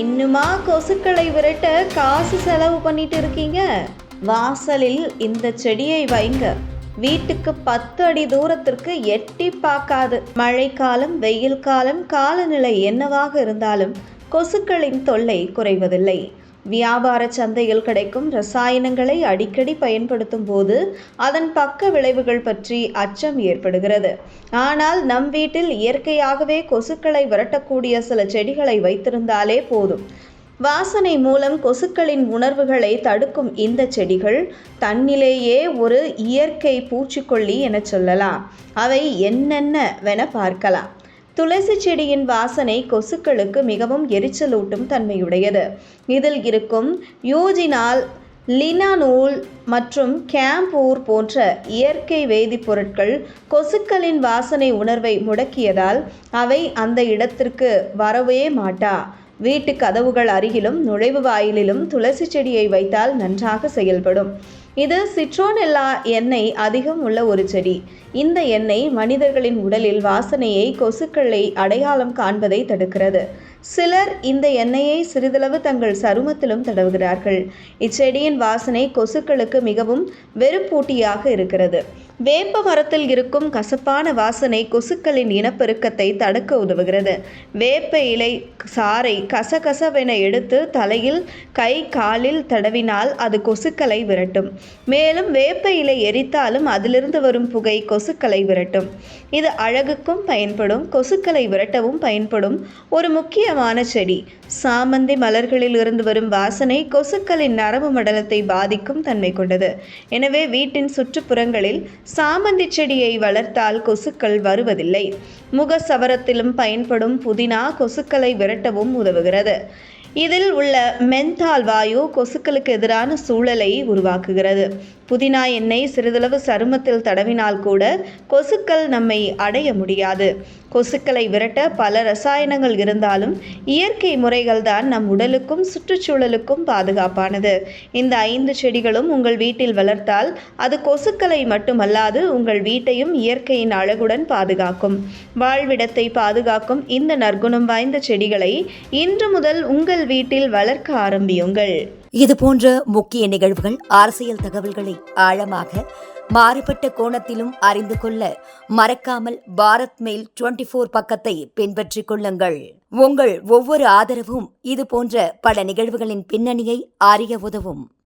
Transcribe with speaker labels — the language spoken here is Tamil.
Speaker 1: இன்னுமா கொசுக்களை விரட்ட காசு செலவு பண்ணிட்டு இருக்கீங்க? வாசலில் இந்த செடியை வைங்க. வீட்டுக்கு பத்து அடி தூரத்திற்கு எட்டி பார்க்காது. மழைக்காலம் வெயில் காலம் காலநிலை என்னவாக இருந்தாலும் கொசுக்களின் தொல்லை குறைவதில்லை. வியாபார சந்தையில் கிடைக்கும் ரசாயனங்களை அடிக்கடி பயன்படுத்தும் போது அதன் பக்க விளைவுகள் பற்றி அச்சம் ஏற்படுகிறது. ஆனால் நம் வீட்டில் இயற்கையாகவே கொசுக்களை விரட்டக்கூடிய சில செடிகளை வைத்திருந்தாலே போதும். வாசனை மூலம் கொசுக்களின் உணர்வுகளை தடுக்கும் இந்த செடிகள் தன்னிலேயே ஒரு இயற்கை பூச்சிக்கொல்லி என சொல்லலாம். அவை என்னென்னவென பார்க்கலாம். துளசி செடியின் வாசனை கொசுக்களுக்கு மிகவும் எரிச்சலூட்டும் தன்மையுடையது. இதில் இருக்கும் யூஜினால் லினானூல் மற்றும் கேம்பூர் போன்ற இயற்கை வேதிப்பொருட்கள் கொசுக்களின் வாசனை உணர்வை முடக்கியதால் அவை அந்த இடத்திற்கு வரவே மாட்டா. வீட்டு கதவுகள் அருகிலும் நுழைவு வாயிலிலும் துளசி செடியை வைத்தால் நன்றாக செயல்படும். இது சிட்ரோனெல்லா எண்ணெய் அதிகம் உள்ள ஒரு செடி. இந்த எண்ணெய் மனிதர்களின் உடலில் வாசனையை கொசுக்களை அடையாளம் காண்பதை தடுக்கிறது. சிலர் இந்த எண்ணெயை சிறிதளவு தங்கள் சருமத்திலும் தடவுகிறார்கள். இச்செடியின் வாசனை கொசுக்களுக்கு மிகவும் வெறுப்பூட்டியாக இருக்கிறது. வேப்ப மரத்தில் இருக்கும் கசப்பான வாசனை கொசுக்களின் இனப்பெருக்கத்தை தடுக்க உதவுகிறது. வேப்ப இலை சாறை கசகசவென எடுத்து தலையில் கை காலில் தடவினால் அது கொசுக்களை விரட்டும். மேலும் வேப்ப இலை எரித்தாலும் அதிலிருந்து வரும் புகை கொசுக்களை விரட்டும். இது அழகுக்கும் பயன்படும் கொசுக்களை விரட்டவும் பயன்படும் ஒரு முக்கியமான செடி. சாமந்தி மலர்களில் இருந்து வரும் வாசனை கொசுக்களின் நரம்பு மண்டலத்தை பாதிக்கும் தன்மை கொண்டது. எனவே வீட்டின் சுற்றுப்புறங்களில் சாமந்தி செடியை வளர்த்தால் கொசுக்கள் வருவதில்லை. முக சவரத்திலும் பயன்படும் புதினா கொசுக்களை விரட்டவும் உதவுகிறது. இதில் உள்ள மென்தால் வாயு கொசுக்களுக்கு எதிரான சூழலை உருவாக்குகிறது. புதினா எண்ணெய் சிறிதளவு சருமத்தில் தடவினால் கூட கொசுக்கள் நம்மை அடைய முடியாது. கொசுக்களை விரட்ட பல ரசாயனங்கள் இருந்தாலும் இயற்கை முறைகள் தான் நம் உடலுக்கும் சுற்றுச்சூழலுக்கும் பாதுகாப்பானது. இந்த ஐந்து செடிகளும் உங்கள் வீட்டில் வளர்த்தால் அது கொசுக்களை மட்டுமல்லாது உங்கள் வீட்டையும் இயற்கையின் அழகுடன் பாதுகாக்கும். வாழ்விடத்தை பாதுகாக்கும் இந்த நற்குணம் வாய்ந்த செடிகளை இன்று முதல் உங்கள் வீட்டில் வளர்க்க ஆரம்பியுங்கள்.
Speaker 2: இது போன்ற முக்கிய நிகழ்வுகள் அரசியல் தகவல்களை ஆழமாக மாறுபட்ட கோணத்திலும் அறிந்து கொள்ள மறக்காமல் பாரத் மெயில் டுவெண்டி ஃபோர் பக்கத்தை பின்பற்றிக் கொள்ளுங்கள். உங்கள் ஒவ்வொரு ஆதரவும் இது போன்ற பல நிகழ்வுகளின் பின்னணியை அறிய உதவும்.